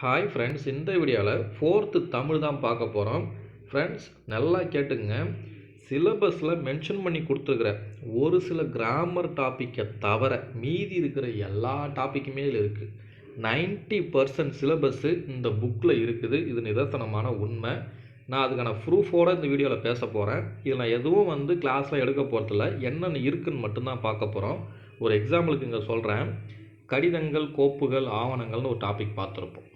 Hi friends இந்த வீடியோவில் fourth Tamil தான் பார்க்க போகிறோம் ஃப்ரெண்ட்ஸ் நல்லா கேட்டுங்க சிலபஸில் மென்ஷன் பண்ணி கொடுத்துருக்குற ஒரு சில கிராமர் டாப்பிக்கை தவிர மீதி இருக்கிற எல்லா டாப்பிக்குமே இதில் இருக்குது நைன்ட்டி பர்சன்ட் சிலபஸ்ஸு இந்த புக்கில் இருக்குது. இது நிதர்சனமான உண்மை. நான் அதுக்கான ப்ரூஃபோடு இந்த வீடியோவில் பேச போகிறேன் இதில் நான் எதுவும் வந்து கிளாஸில் எடுக்க போகிறதில்ல என்னென்ன இருக்குன்னு மட்டும்தான் பார்க்க போகிறோம் ஒரு எக்ஸாம்பிளுக்கு இங்கே சொல்கிறேன் கடிதங்கள் கோப்புகள் ஆவணங்கள்னு ஒரு டாபிக் பார்த்துருப்போம்.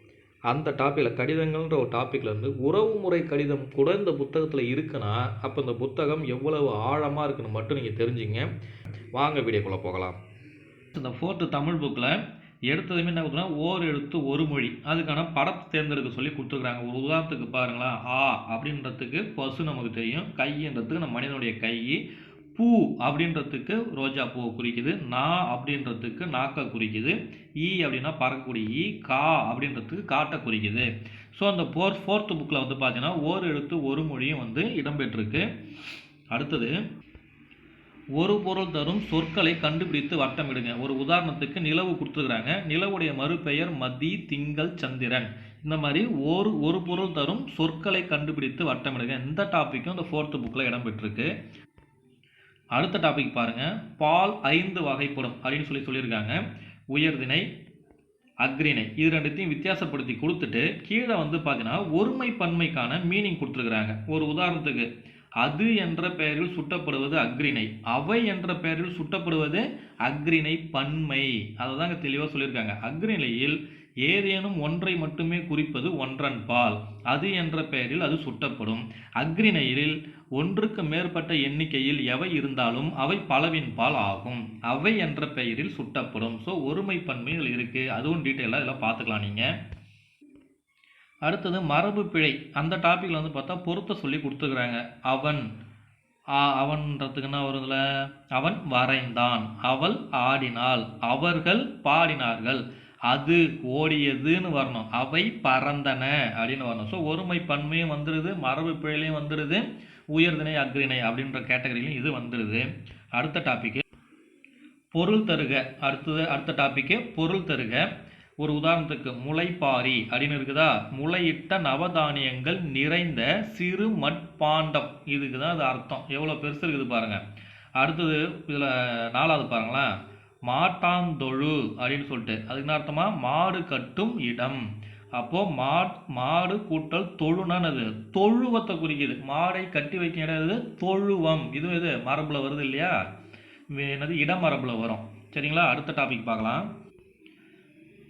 அந்த டாப்பிக்கில் கடிதங்கள்ன்ற ஒரு டாப்பிக்லேருந்து உறவுமுறை கடிதம் கூட இந்த புத்தகத்தில் இருக்குன்னா அப்போ இந்த புத்தகம் எவ்வளவு ஆழமாக இருக்குன்னு மட்டும் நீங்கள் தெரிஞ்சுங்க. வாங்க வீடியோக்குள்ளே போகலாம். இந்த ஃபோர்த்து தமிழ் புக்கில் எடுத்ததுமே என்ன கொடுத்துனா ஓர் எழுத்து ஒரு மொழி. அதுக்கான படத்தை தேர்ந்தெடுக்க சொல்லி கொடுத்துருக்குறாங்க. ஒரு உதாரணத்துக்கு பாருங்களேன். ஆ அப்படின்றதுக்கு பசு நமக்கு தெரியும். கைன்றதுக்கு நம்ம மனிதனுடைய கை. பூ அப்படின்றதுக்கு ரோஜா பூவை குறிக்குது நா அப்படின்றதுக்கு நாக்கை குறிக்குது ஈ அப்படின்னா பறக்கக்கூடிய ஈ கா அப்படின்றதுக்கு காட்டை குறிக்குது. ஸோ அந்த ஃபோர் ஃபோர்த்து புக்கில் வந்து பார்த்தீங்கன்னா ஓர் எழுத்து ஒரு மொழியும் வந்து இடம்பெற்றிருக்கு. அடுத்தது ஒரு பொருள் தரும் சொற்களை கண்டுபிடித்து வட்டமிடுங்க. ஒரு உதாரணத்துக்கு நிலவு கொடுத்துருக்குறாங்க. நிலவுடைய மறுபெயர் மதி திங்கள் சந்திரன். இந்த மாதிரி ஒரு ஒரு பொருள் தரும் சொற்களை கண்டுபிடித்து வட்டமிடுங்க. இந்த டாப்பிக்கும் இந்த ஃபோர்த்து புக்கில் இடம்பெற்றிருக்கு. அடுத்த டாபிக் பாருங்கள் பால் ஐந்து வகைப்படும் அப்படின்னு சொல்லி சொல்லியிருக்காங்க. உயர்தினை அக்ரிணை இது ரெண்டுத்தையும் வித்தியாசப்படுத்தி கொடுத்துட்டு கீழே வந்து பார்த்தீங்கன்னா ஒருமை பன்மைக்கான மீனிங் கொடுத்துருக்குறாங்க. ஒரு உதாரணத்துக்கு அது என்ற பெயரில் சுட்டப்படுவது அக்ரிணை அவை என்ற பெயரில் சுட்டப்படுவது அக்ரிணை பன்மை அதை தாங்க தெளிவாக சொல்லியிருக்காங்க. அக்ரிணையில் ஏதேனும் ஒன்றை மட்டுமே குறிப்பது ஒன்றன் பால். அது என்ற பெயரில் அது சுட்டப்படும். அக்ரிணையில் ஒன்றுக்கு மேற்பட்ட எண்ணிக்கையில் எவை இருந்தாலும் அவை பலவின் பால் ஆகும். அவை என்ற பெயரில் சுட்டப்படும். ஸோ ஒருமை பன்மைகள் இருக்குது அதுவும் டீட்டெயிலாக இதெல்லாம் பார்த்துக்கலாம் நீங்கள் அடுத்தது மரபு பிழை. அந்த டாப்பிக்கில் வந்து பார்த்தா பொருத்த சொல்லி கொடுத்துருக்குறாங்க. அவன் ஆ அவன்றதுக்கு என்ன வருதுல அவன் வரைந்தான். அவள் ஆடினாள். அவர்கள் பாடினார்கள். அது ஓடியதுன்னு வரணும். அவை பறந்தன அப்படின்னு வரணும். ஸோ ஒருமை பன்மையும் வந்துடுது மரபு பிழையிலையும் வந்துடுது உயர்திணை அக்ரிணை அப்படின்ற கேட்டகரியிலையும் இது வந்துடுது அடுத்த டாப்பிக்கு பொருள் தருக. அடுத்தது அடுத்த டாப்பிக்கு பொருள் தருக. ஒரு உதாரணத்துக்கு முளைப்பாரி அப்படின்னு இருக்குதா? முளையிட்ட நவதானியங்கள் நிறைந்த சிறு மட்பாண்டம். இதுக்கு தான் அது அர்த்தம். எவ்வளோ பெருசு இருக்குது பாருங்கள் அடுத்தது இதில் நாலாவது பாருங்களேன். மாட்டாந்தொழு அப்படின்னு சொல்லிட்டு. அதுக்கு என்ன அர்த்தமா மாடு கட்டும் இடம். அப்போது மா மாடு கூட்டல் தொழுனானது தொழுவத்தை குறிக்குது. மாடை கட்டி வைக்க இடம் இது தொழுவம். இது இது மரபில் வருது இல்லையா? என்னது? இடமரபில் வரும். சரிங்களா? அடுத்த டாபிக் பார்க்கலாம்.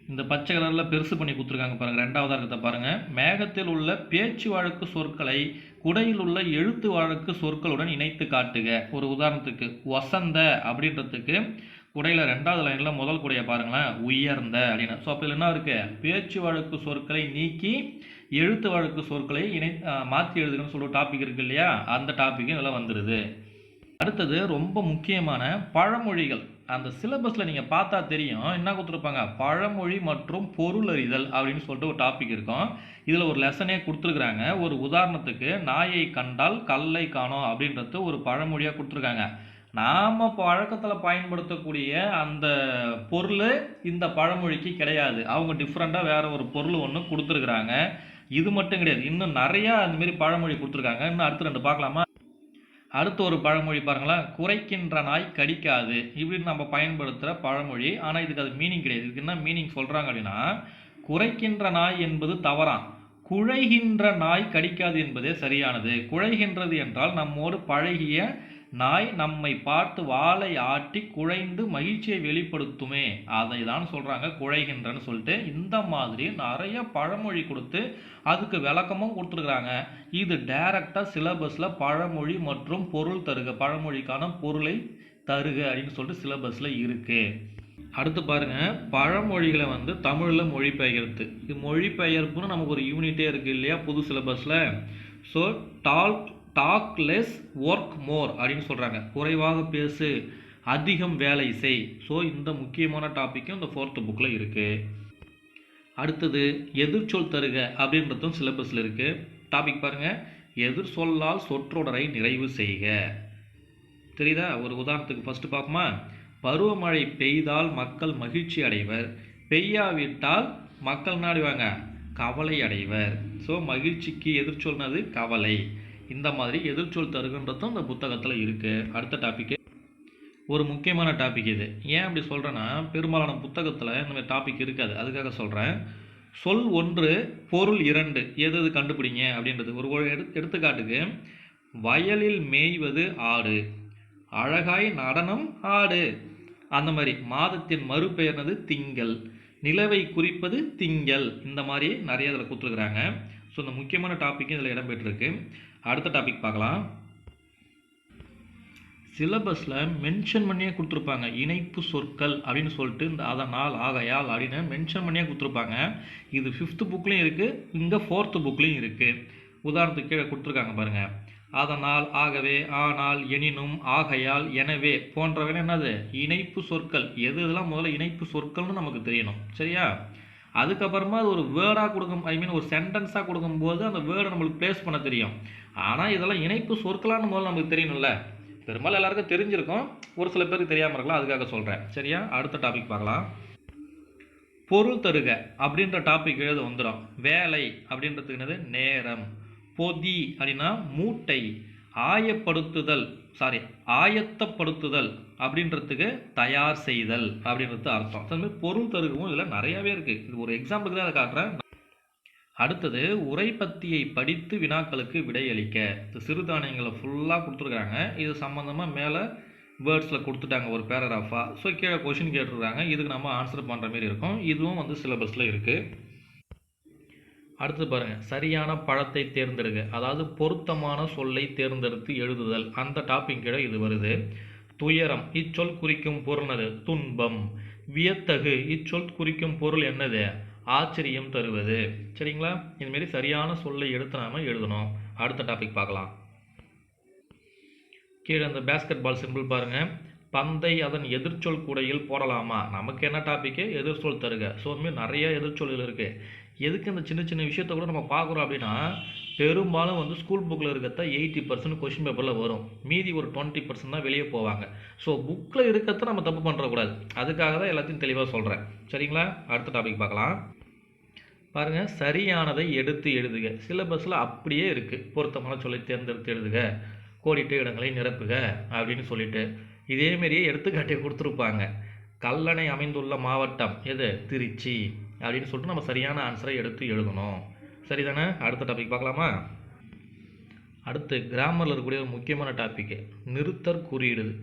இந்த பச்சை கலரில் பெருசு பண்ணி கொடுத்துருக்காங்க பாருங்கள் ரெண்டாவதாக இருக்கிறத பாருங்கள் மேகத்தில் உள்ள பேச்சு வழக்கு சொற்களை குடையில் உள்ள எழுத்து வழக்கு சொற்களுடன் இணைத்து காட்டுக. ஒரு உதாரணத்துக்கு வசந்த அப்படின்றதுக்கு குடையில் ரெண்டாவது லைனில் முதல் குடையை பாருங்களேன் உயர்ந்த அப்படின்னு. ஸோ அப்போ என்ன இருக்குது பேச்சு வழக்கு சொற்களை நீக்கி எழுத்து வழக்கு சொற்களை இணை மாற்றி எழுதுகன்னு சொல்கிற டாபிக் இருக்குது இல்லையா? அந்த டாப்பிக்கும் இதெல்லாம் வந்துடுது அடுத்தது ரொம்ப முக்கியமான பழமொழிகள். அந்த சிலபஸில் நீங்கள் பார்த்தா தெரியும் என்ன கொடுத்துருப்பாங்க? பழமொழி மற்றும் பொருள் அறிதல் அப்படின்னு சொல்லிட்டு ஒரு டாபிக் இருக்கும். இதில் ஒரு லெசனே கொடுத்துருக்குறாங்க. ஒரு உதாரணத்துக்கு நாயை கண்டால் கல்லை காணோம் அப்படின்றது ஒரு பழமொழியாக கொடுத்துருக்காங்க. நாம் பழக்கத்தில் பயன்படுத்தக்கூடிய அந்த பொருள் இந்த பழமொழிக்கு கிடையாது. அவங்க டிஃப்ரெண்ட்டாக வேறு ஒரு பொருள் ஒன்று கொடுத்துருக்குறாங்க. இது மட்டும் கிடையாது. இன்னும் நிறையா அந்தமாரி பழமொழி கொடுத்துருக்காங்க. இன்னும் அடுத்து ரெண்டு பார்க்கலாமா? அடுத்து ஒரு பழமொழி பாருங்களேன். குறைக்கின்ற நாய் கடிக்காது இப்படின்னு நம்ம பயன்படுத்துகிற பழமொழி. ஆனால் இதுக்கு அது மீனிங் கிடையாது. இதுக்கு என்ன மீனிங் சொல்கிறாங்க அப்படின்னா குறைக்கின்ற நாய் என்பது தவறான் குழைகின்ற நாய் கடிக்காது என்பதே சரியானது. குழைகின்றது என்றால் நம்மோடு பழகிய நாய் நம்மை பார்த்து வாளை ஆட்டி குழைந்து மகிழ்ச்சியை வெளிப்படுத்துமே. அதை தான் சொல்கிறாங்க குழைகின்றன்னு சொல்லிட்டு இந்த மாதிரி நிறைய பழமொழி கொடுத்து அதுக்கு விளக்கமும் கொடுத்துருக்குறாங்க. இது டைரக்டாக சிலபஸில் பழமொழி மற்றும் பொருள் தருக பழமொழிக்கான பொருளை தருக அப்படின்னு சொல்லிட்டு சிலபஸில் இருக்குது அடுத்து பாருங்கள் பழமொழிகளை வந்து தமிழில் மொழிபெயர்த்து. இது மொழிபெயர்ப்புன்னு நமக்கு ஒரு யூனிட்டே இருக்குது இல்லையா புது சிலபஸில் so talk talk less work more அப்படின்னு சொல்கிறாங்க குறைவாக பேசு அதிகம் வேலை செய். ஸோ இந்த முக்கியமான டாப்பிக்கும் இந்த ஃபோர்த்து புக்கில் இருக்குது அடுத்தது எதிர்ச்சொல் தருக அப்படின்றதும் சிலபஸில் இருக்குது டாபிக் பாருங்கள் எதிர் சொல்லால் சொற்றொடரை நிறைவு செய்க. தெரியுதா? ஒரு உதாரணத்துக்கு ஃபஸ்ட்டு பார்ப்போமா? பருவமழை பெய்தால் மக்கள் மகிழ்ச்சி அடைவர். பெய்யாவிட்டால் மக்கள் நாடுவாங்க கவலை அடைவர். ஸோ மகிழ்ச்சிக்கு எதிர்ச்சொல்னது கவலை. இந்த மாதிரி எதிர்ச்சொல் தருகின்றதும் இந்த புத்தகத்தில் இருக்குது அடுத்த டாப்பிக்கு ஒரு முக்கியமான டாபிக் இது. ஏன் அப்படி சொல்கிறேன்னா பெரும்பாலான புத்தகத்தில் இந்த மாதிரி டாபிக் இருக்காது. அதுக்காக சொல்கிறேன் சொல் ஒன்று பொருள் இரண்டு. எது எது கண்டுபிடிங்க? அப்படின்றது. ஒரு ஒரு எடு எடுத்துக்காட்டுக்கு வயலில் மேய்வது ஆடு அழகாய் நடனம் ஆடு. அந்த மாதிரி மாதத்தின் மறுபெயர்னது திங்கள் நிலவை குறிப்பது திங்கள். இந்த மாதிரி நிறைய இதில் கொடுத்துருக்குறாங்க. ஸோ இந்த முக்கியமான டாப்பிக்கும் இதில் இடம்பெற்றிருக்கு அடுத்த டாபிக் பார்க்கலாம். சிலபஸில் மென்ஷன் பண்ணியே கொடுத்துருப்பாங்க. இணைப்பு சொற்கள் அப்படின்னு சொல்லிட்டு இந்த அதனால் ஆகையால் அப்படின்னு மென்ஷன் பண்ணியே கொடுத்துருப்பாங்க. இது ஃபிஃப்த்து புக்லேயும் இருக்குது இங்கே ஃபோர்த்து புக்லேயும் இருக்குது உதாரணத்துக்கு கீழே கொடுத்துருக்காங்க பாருங்கள் அதனால் ஆகவே ஆனால் எனினும் ஆகையால் எனவே போன்றவை என்னது? இணைப்பு சொற்கள். எது இதெல்லாம் முதல்ல இணைப்பு சொற்கள்னு நமக்கு தெரியணும். சரியா? அதுக்கப்புறமா அது ஒரு வேர்டாக கொடுக்கும். ஐ மீன் ஒரு சென்டென்ஸாக கொடுக்கும்போது அந்த வேர்டை நம்மளுக்கு ப்ளேஸ் பண்ண தெரியும். ஆனால் இதெல்லாம் இணைப்பு சொற்களான முதல்ல நமக்கு தெரியணும்ல. பெரும்பாலும் எல்லாருக்கும் தெரிஞ்சிருக்கும். ஒரு சில பேருக்கு தெரியாமல் இருக்கலாம். அதுக்காக சொல்கிறேன் சரியா? அடுத்த டாபிக் பார்க்கலாம். பொருள் தருக அப்படின்ற டாபிக் எழுத வந்துடும் வேலை அப்படின்றதுக்கு என்னது? நேரம். பொதி அப்படின்னா மூட்டை. ஆயப்படுத்துதல். சாரி ஆயத்தப்படுத்துதல் அப்படின்றதுக்கு தயார் செய்தல் அப்படின்றது அர்த்தம். அதுமாதிரி பொருள் தருகவும் இதில் நிறையாவே இருக்குது இது ஒரு எக்ஸாம்பிளுக்கு தான் அதை காட்டுறேன். அடுத்தது உரைப்பத்தியை படித்து வினாக்களுக்கு விடையளிக்க. இந்த சிறுதானியங்களை ஃபுல்லாக கொடுத்துருக்காங்க இது சம்மந்தமாக மேலே வேர்ட்ஸில் கொடுத்துட்டாங்க ஒரு பேராகிராஃபாக ஸோ கீழே கொஷின் கேட்டுருக்காங்க இதுக்கு நம்ம ஆன்சர் பண்ணுற மாதிரி இருக்கும். இதுவும் வந்து சிலபஸில் இருக்குது அடுத்து பாருங்கள் சரியான பழத்தை தேர்ந்தெடுக்க அதாவது பொருத்தமான சொல்லை தேர்ந்தெடுத்து எழுதுதல். அந்த டாபிக் கீழே இது வருது. துயரம் இச்சொல் குறிக்கும் பொருள் என்னது? துன்பம். வியத்தகு இச்சொல் குறிக்கும் பொருள் என்னது? ஆச்சரியம் தருவது. சரிங்களா? இதுமாரி சரியான சொல்லை எடுத்து நாம் எழுதணும். அடுத்த டாபிக் பார்க்கலாம். கீழே அந்த பேஸ்கெட் பால் சிம்பிள் பாருங்கள் பந்தை அதன் எதிர்ச்சொல் கூடையில் போடலாமா? நமக்கு என்ன டாப்பிக்கு எதிர்ச்சொல் தருக. ஸோ அதுமாரி நிறைய எதிர்ச்சொல்கள் இருக்குது எதுக்கு இந்த சின்ன சின்ன விஷயத்த கூட நம்ம பார்க்குறோம் அப்படின்னா பெரும்பாலும் வந்து ஸ்கூல் புக்கில் இருக்கிறத எயிட்டி பர்சன்ட் கொஷின் பேப்பரில் வரும். மீதி ஒரு டுவெண்ட்டி பர்சன்ட் தான் வெளியே போவாங்க. ஸோ புக்கில் இருக்கிறத நம்ம தப்பு பண்ணுறக்கூடாது அதுக்காக தான் எல்லாத்தையும் தெளிவாக சொல்கிறேன் சரிங்களா? அடுத்த டாபிக் பார்க்கலாம். பாருங்கள் சரியானதை எடுத்து எழுதுக. சிலபஸில் அப்படியே இருக்குது பொருத்தமான சொல்லி தேர்ந்தெடுத்து எழுதுக. கோடிட்டு இடங்களை நிரப்புக அப்படின்னு சொல்லிட்டு. இதேமாரியே எடுத்துக்காட்டியை கொடுத்துருப்பாங்க. கல்லணை அமைந்துள்ள மாவட்டம் எது? திருச்சி. அப்படின்னு சொல்லிட்டு நம்ம சரியான ஆன்சரை எடுத்து எழுதணும். சரிதானே? அடுத்த டாபிக் பார்க்கலாமா? அடுத்து கிராமரில் இருக்கக்கூடிய ஒரு முக்கியமான டாப்பிக்கு நிறுத்தற் குறியீடு.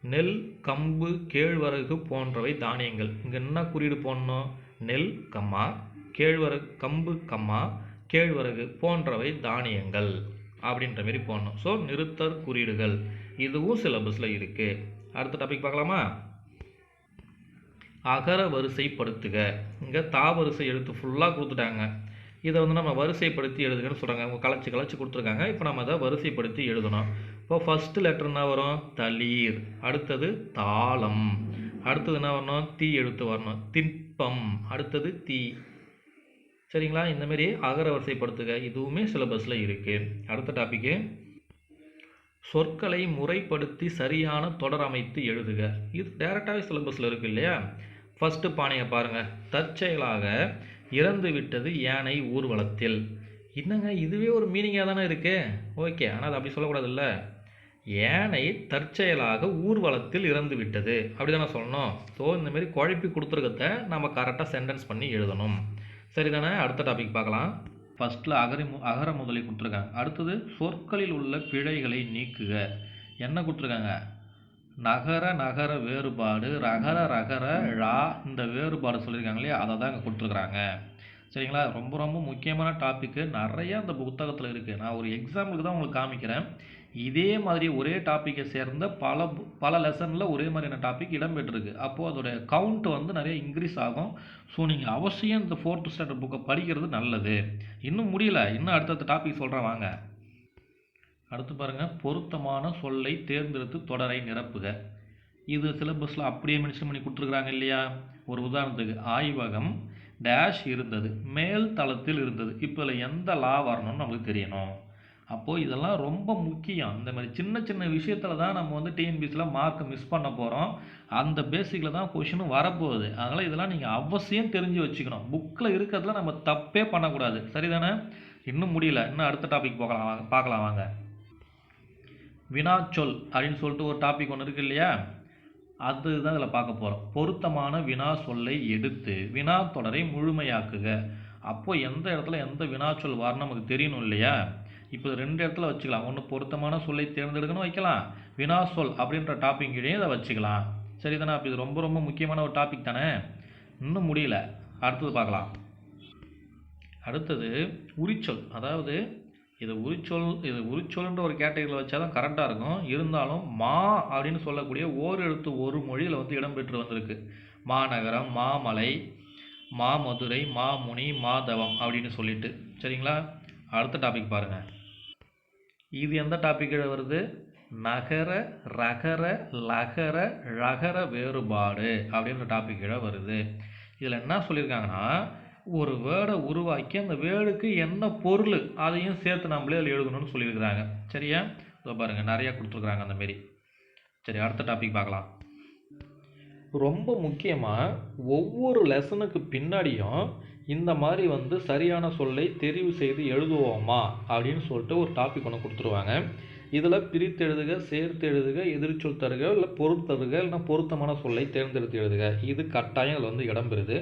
நெல் கம்பு கேழ்வரகு போன்றவை தானியங்கள். இங்கே என்ன குறியீடு போடணும்? நெல் கம்மா கேழ்வரகு கம்பு கம்மா கேழ்வரகு போன்றவை தானியங்கள். அப்படின்ற மாரி போடணும். ஸோ நிறுத்தற் குறியீடுகள். இதுவும் சிலபஸில் இருக்குது அடுத்த டாபிக் பார்க்கலாமா? அகர வரிசைப்படுத்துக. இங்கே தா வரிசை எழுத்து ஃபுல்லாக கொடுத்துட்டாங்க. இதை வந்து நம்ம வரிசைப்படுத்தி எழுதுகன்னு சொல்கிறாங்க அவங்க கலைச்சி கலைச்சி கொடுத்துருக்காங்க. இப்போ நம்ம அதை வரிசைப்படுத்தி எழுதணும். இப்போ ஃபஸ்ட்டு லெட்டர் என்ன வரும்? தளீர் அடுத்தது தாளம். அடுத்தது என்ன வரணும்? தீ எழுத்து வரணும். திண்பம். அடுத்தது தீ. சரிங்களா? இந்தமாரி அகர வரிசைப்படுத்துக. இதுவுமே சிலபஸில் இருக்குது அடுத்த டாப்பிக்கு சொற்களை முறைப்படுத்தி சரியான தொடர் அமைத்து எழுதுக. இது டேரெக்டாகவே சிலபஸில் இருக்குது இல்லையா? ஃபஸ்ட்டு பானையை பாருங்கள் தற்செயலாக இறந்து விட்டது யானை ஊர்வலத்தில். என்னங்க இதுவே ஒரு மீனிங்காக தானே இருக்கு? ஓகே ஆனால் அது அப்படி சொல்லக்கூடாதுல்ல. யானை தற்செயலாக ஊர்வலத்தில் இறந்து விட்டது. அப்படி தானே சொல்லணும் ஸோ இந்தமாரி குழப்பி கொடுத்துருக்கத நம்ம கரெக்டாக சென்டென்ஸ் பண்ணி எழுதணும். சரி தானே அடுத்த டாபிக் பார்க்கலாம். ஃபஸ்ட்டில் அகரி மு அகர முதலி கொடுத்துருக்காங்க. அடுத்தது சொற்களில் உள்ள பிழைகளை நீக்குக. என்ன கொடுத்துருக்காங்க? நகர நகர வேறுபாடு ரகர ரகர ழா இந்த வேறுபாடு சொல்லியிருக்காங்க இல்லையா? அதை தான் இங்கே கொடுத்துருக்குறாங்க. சரிங்களா? ரொம்ப ரொம்ப முக்கியமான டாப்பிக்கு நிறையா அந்த புத்தகத்தில் இருக்குது நான் ஒரு எக்ஸாம்பிளுக்கு தான் உங்களுக்கு காமிக்கிறேன். இதே மாதிரி ஒரே டாப்பிக்கை சேர்ந்த பல பு- பல லெசனில் ஒரே மாதிரியான டாபிக் இடம்பெற்றிருக்கு. அப்போது அதோடைய கவுண்ட் வந்து நிறைய இன்க்ரீஸ் ஆகும். ஸோ நீங்கள் அவசியம் இந்த ஃபோர்த் ஸ்டாண்டர்ட் புக்கை படிக்கிறது நல்லது. இன்னும் முடியல. இன்னும் அடுத்தடுத்த டாபிக் சொல்கிறேன் வாங்க. அடுத்து பாருங்கள் பொருத்தமான சொல்லை தேர்ந்தெடுத்து தொடரை நிரப்புக. இது சிலபஸில் அப்படியே மென்ஷன் பண்ணி கொடுத்துருக்குறாங்க இல்லையா? ஒரு உதாரணத்துக்கு ஆய்வகம் டேஷ் இருந்தது. மேல் தளத்தில் இருந்தது. இப்போ இதில் எந்த லா வரணும்னு நமக்கு தெரியணும். அப்போது இதெல்லாம் ரொம்ப முக்கியம். இந்த மாதிரி சின்ன சின்ன விஷயத்தில் தான் நம்ம வந்து டிஎன்பிஎஸ்சியில் மார்க்கை மிஸ் பண்ண போகிறோம் அந்த பேசிக்கில் தான் கொஷினும் வரப்போகுது. அதனால் இதெல்லாம் நீங்கள் அவசியம் தெரிஞ்சு வச்சுக்கணும். புக்கில் இருக்கிறதுல நம்ம தப்பே பண்ணக்கூடாது. சரிதானே? இன்னும் முடியல. இன்னும் அடுத்த டாபிக் போகலாம். வாங்க பார்க்கலாம் வாங்க. வினாச்சொல் அப்படின்னு சொல்லிட்டு ஒரு டாபிக் ஒன்று இருக்கு இல்லையா? அதுதான் இதில் பார்க்க போகிறோம் பொருத்தமான வினா சொல்லை எடுத்து வினா தொடரை முழுமையாக்குக. அப்போது எந்த இடத்துல எந்த வினாச்சொல் வரணும் நமக்கு தெரியணும் இல்லையா? இப்போ ரெண்டு இடத்துல வச்சுக்கலாம். ஒன்று பொருத்தமான சொல்லை தேர்ந்தெடுக்கணும் வைக்கலாம். வினா சொல் அப்படின்ற டாபிக் கீழே இதை வச்சுக்கலாம். சரிதானே? அப்போ இது ரொம்ப ரொம்ப முக்கியமான ஒரு டாபிக் தானே? இன்னும் முடியல. அடுத்தது பார்க்கலாம். அடுத்தது உரிச்சொல். அதாவது இது உரிச்சொல் இது உரிச்சொல்ன்ற ஒரு கேட்டகரியில் வச்சா தான் கரெக்டாக இருக்கும். இருந்தாலும் மா அப்படின்னு சொல்லக்கூடிய ஓர் எழுத்து ஒரு மொழியில் வந்து இடம்பெற்று வந்திருக்கு. மாநகரம் மாமலை மாமதுரை மாமுனி மாதவம் அப்படின்னு சொல்லிட்டு. சரிங்களா? அடுத்த டாபிக் பாருங்கள் இது எந்த டாப்பிக்கில் வருது? நகர ரகர லகர ழகர வேறுபாடு அப்படின்ற டாபிக் கீழே வருது. இதில் என்ன சொல்லியிருக்காங்கன்னா ஒரு வேர்டை உருவாக்கி அந்த வேர்டுக்கு என்ன பொருள் அதையும் சேர்த்து நம்மளே அதில் எழுதணும்னு சொல்லியிருக்கிறாங்க. சரியா? இதோ பாருங்கள் நிறையா கொடுத்துருக்குறாங்க அந்த மாரி. சரி அடுத்த டாபிக் பார்க்கலாம். ரொம்ப முக்கியமாக ஒவ்வொரு லெசனுக்கு பின்னாடியும் இந்த மாதிரி வந்து சரியான சொல்லை தெரிவு செய்து எழுதுவோமா அப்படின்னு சொல்லிட்டு ஒரு டாபிக் ஒன்று கொடுத்துருவாங்க. இதில் பிரித்து எழுதுக சேர்த்து எழுதுக எதிர்ச்சொல் தருக இல்லை பொருத்தருக இல்லைனா பொருத்தமான சொல்லை தேர்ந்தெடுத்து எழுதுக. இது கட்டாயம் இதில் வந்து இடம்பெறுது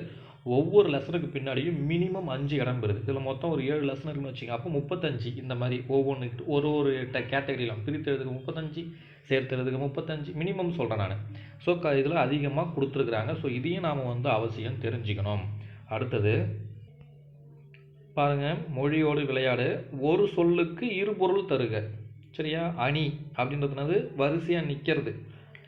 ஒவ்வொரு லெசனுக்கு பின்னாடியும் மினிமம் அஞ்சு இடம் பெறுது. இதில் மொத்தம் ஒரு ஏழு லெசன் இருக்குன்னு வச்சுக்கோங்க. அப்போ முப்பத்தஞ்சு இந்த மாதிரி ஒவ்வொன்று ஒரு ஒரு கேட்டகரியிலும் பிரித்து எழுதுக முப்பத்தஞ்சு சேர்த்து எழுதுக முப்பத்தஞ்சு மினிமம் சொல்கிறேன் நான். ஸோ க இதில் அதிகமாக கொடுத்துருக்குறாங்க. ஸோ இதையும் நாம் வந்து அவசியம் தெரிஞ்சுக்கணும். அடுத்தது பாருங்கள் மொழியோடு விளையாடு. ஒரு சொல்லுக்கு இரு பொருள் தருக. சரியா? அணி அப்படின்றதுனது வரிசையாக நிற்கிறது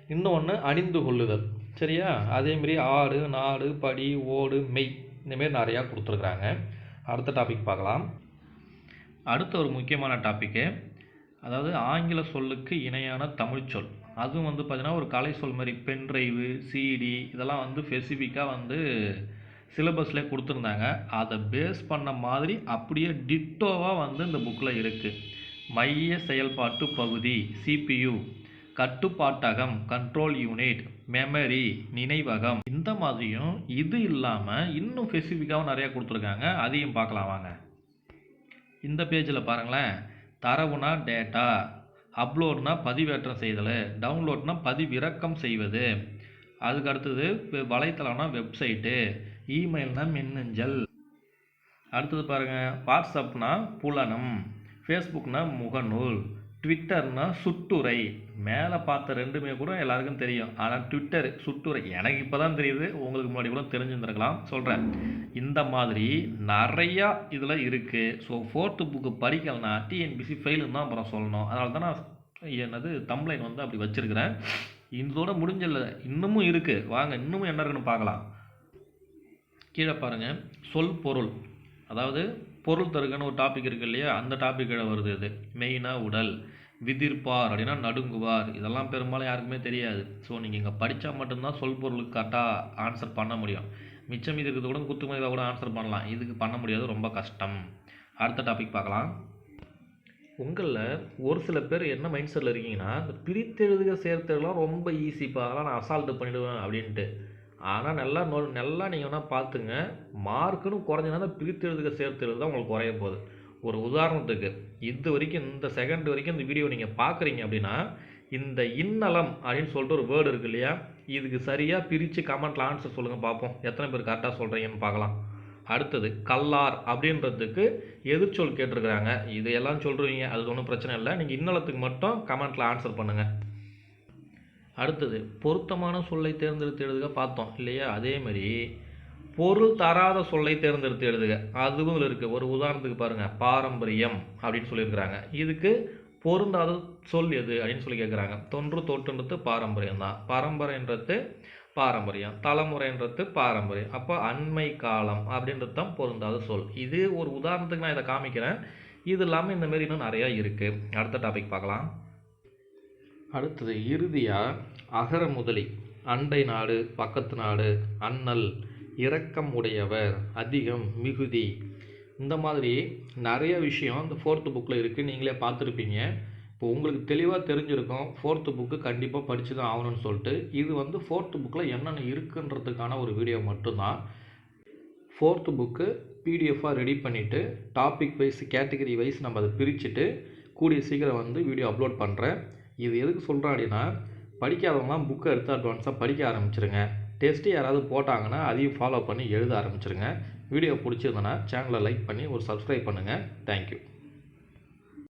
இன்னொன்று அணிந்து கொள்ளுதல். சரியா? அதேமாரி ஆடு நாடு படி ஓடு மெய் இந்தமாரி நிறையா கொடுத்துருக்குறாங்க. அடுத்த டாபிக் பார்க்கலாம். அடுத்த ஒரு முக்கியமான டாப்பிக்கு அதாவது ஆங்கில சொல்லுக்கு இணையான தமிழ் சொல். அதுவும் வந்து பார்த்திங்கன்னா ஒரு கலை சொல் மாதிரி பென்ட்ரைவு சிடி இதெல்லாம் வந்து ஸ்பெசிஃபிக்காக வந்து சிலபஸில் கொடுத்துருந்தாங்க. அதை பேஸ் பண்ண மாதிரி அப்படியே டிட்டோவாக வந்து இந்த புக்கில் இருக்குது மைய செயல்பாட்டு பகுதி சிபியு கட்டுப்பாட்டகம் கண்ட்ரோல் யூனிட் மெமரி நினைவகம். இந்த மாதிரியும் இது இல்லாமல் இன்னும் ஸ்பெசிஃபிக்காகவும் நிறையா கொடுத்துருக்காங்க. அதையும் பார்க்கலாம் வாங்க. இந்த பேஜில் பாருங்களேன். தரவுனா டேட்டா அப்லோட்னா பதிவேற்றம் செய்தல் டவுன்லோட்னா பதிவிறக்கம் செய்வது. அதுக்கு அடுத்தது வலைத்தளம்னா வெப்சைட்டு இமெயில்னா மின்னஞ்சல். அடுத்தது பாருங்கள் வாட்ஸ்அப்னா புலனம் ஃபேஸ்புக்னா முகநூல் ட்விட்டர்னா சுட்டுரை. மேலே பார்த்த ரெண்டுமே கூட எல்லாருக்கும் தெரியும். ஆனால் ட்விட்டர் சுட்டுரை எனக்கு இப்போ தான் தெரியுது. உங்களுக்கு முன்னாடி கூட தெரிஞ்சுருந்துருக்கலாம். சொல்கிறேன் இந்த மாதிரி நிறையா இதில் இருக்குது ஸோ ஃபோர்த்து புக்கு படிக்கலைன்னா டிஎன்பிசி ஃபெயிலுன்னு தான் அப்புறம் சொல்லணும். அதனால தான் நான் என்னது தம்ப்ளைன் வந்து அப்படி வச்சுருக்கிறேன். இதோட முடிஞ்சல இன்னமும் இருக்குது வாங்க இன்னமும் என்ன இருக்குன்னு பார்க்கலாம். கீழே பாருங்கள் சொல் பொருள். அதாவது பொருள் தருகன்னு ஒரு டாபிக் இருக்கு இல்லையா? அந்த டாபிக் கீழே வருது இது. மெயினாக உடல். விதிர்ப்பார் அப்படின்னா நடுங்குவார். இதெல்லாம் பெரும்பாலும் யாருக்குமே தெரியாது. ஸோ நீங்கள் இங்கே படித்தா மட்டும்தான் சொல் பொருளுக்கு கரெக்டாக ஆன்சர் பண்ண முடியும். மிச்சம் இது இருக்கிறது கூட குத்து மதிப்பாக கூட ஆன்சர் பண்ணலாம். இதுக்கு பண்ண முடியாது. ரொம்ப கஷ்டம். அடுத்த டாபிக் பார்க்கலாம். உங்களில் ஒரு சில பேர் என்ன மைண்ட் செட்டில் இருக்கீங்கன்னா இந்த பிரித்தெழுதுக சேர்த்தெல்லாம் ரொம்ப ஈஸிப்பா அதெல்லாம் நான் அசால்ட்டு பண்ணிவிடுவேன் அப்படின்ட்டு. ஆனால் நல்லா நோ நல்லா நீங்கள் வேணால் பார்த்துங்க. மார்க்குன்னு குறைஞ்சனா தான் சேர்த்து சேர்த்தெழுது தான் உங்களுக்கு குறைய போகுது. ஒரு உதாரணத்துக்கு இது வரைக்கும் இந்த செகண்ட் வரைக்கும் இந்த வீடியோ நீங்கள் பார்க்குறீங்க அப்படின்னா இந்த இன்னலம் அப்படின்னு சொல்லிட்டு ஒரு வேர்டு இருக்கு இல்லையா? இதுக்கு சரியாக பிரித்து கமெண்ட்டில் ஆன்சர் சொல்லுங்கள் பார்ப்போம். எத்தனை பேர் கரெக்டாக சொல்கிறீங்கன்னு பார்க்கலாம். அடுத்தது கல்லார் அப்படின்றதுக்கு எதிர்ச்சொல் கேட்டிருக்கிறாங்க. இது எல்லாம் சொல்கிறீங்க அது ஒன்றும் பிரச்சனை இல்லை. நீங்கள் இன்னலத்துக்கு மட்டும் கமெண்ட்டில் ஆன்சர் பண்ணுங்கள் அடுத்தது பொருத்தமான சொல்லை தேர்ந்தெடுத்து எழுதுக பார்த்தோம் இல்லையா? அதே மாதிரி பொருள் தராத சொல்லை தேர்ந்தெடுத்து எழுதுக. அதுவும் இருக்குது ஒரு உதாரணத்துக்கு பாருங்கள் பாரம்பரியம் அப்படின்னு சொல்லியிருக்கிறாங்க. இதுக்கு பொருந்தாத சொல் எது அப்படின்னு சொல்லி கேட்குறாங்க. தொன்று தொட்டுன்றது பாரம்பரியம் தான். பரம்பரைன்றது பாரம்பரியம். தலைமுறைன்றது பாரம்பரியம். அப்போ அண்மை காலம் அப்படின்றது தான் பொருந்தாத சொல். இது ஒரு உதாரணத்துக்கு நான் இதை காமிக்கிறேன். இது இல்லாமல் இந்தமாரி இன்னும் நிறையா இருக்குது அடுத்த டாபிக் பார்க்கலாம். அடுத்தது இறுதியாக அகர முதலி அண்டை நாடு பக்கத்து நாடு அண்ணல் இரக்கம் உடையவர் அதிகம் மிகுதி. இந்த மாதிரி நிறைய விஷயம் இந்த ஃபோர்த்து புக்கில் இருக்குது நீங்களே பார்த்துருப்பீங்க. இப்போ உங்களுக்கு தெளிவாக தெரிஞ்சிருக்கும். ஃபோர்த்து புக்கு கண்டிப்பாக படித்து தான் ஆகணும்னு சொல்லிட்டு. இது வந்து ஃபோர்த்து புக்கில் என்னென்ன இருக்குன்றதுக்கான ஒரு வீடியோ மட்டும்தான். ஃபோர்த்து புக்கு பிடிஎஃபாக ரெடி பண்ணிவிட்டு டாபிக் வைஸ் கேட்டகரி வைஸ் நம்ம அதை பிரிச்சுட்டு கூடிய சீக்கிரம் வந்து வீடியோ அப்லோட் பண்ணுறேன் இது எதுக்கு சொல்கிறேன் அப்படின்னா படிக்காதவங்களாம் புக்கை எடுத்து அட்வான்ஸாக படிக்க ஆரம்பிச்சிருங்க. டெஸ்ட்டு யாராவது போட்டாங்கன்னா அதையும் ஃபாலோ பண்ணி எழுத ஆரம்பிச்சிருங்க. வீடியோ பிடிச்சிருந்தனா சேனலை லைக் பண்ணி ஒரு சப்ஸ்கிரைப் பண்ணுங்கள் தேங்க்யூ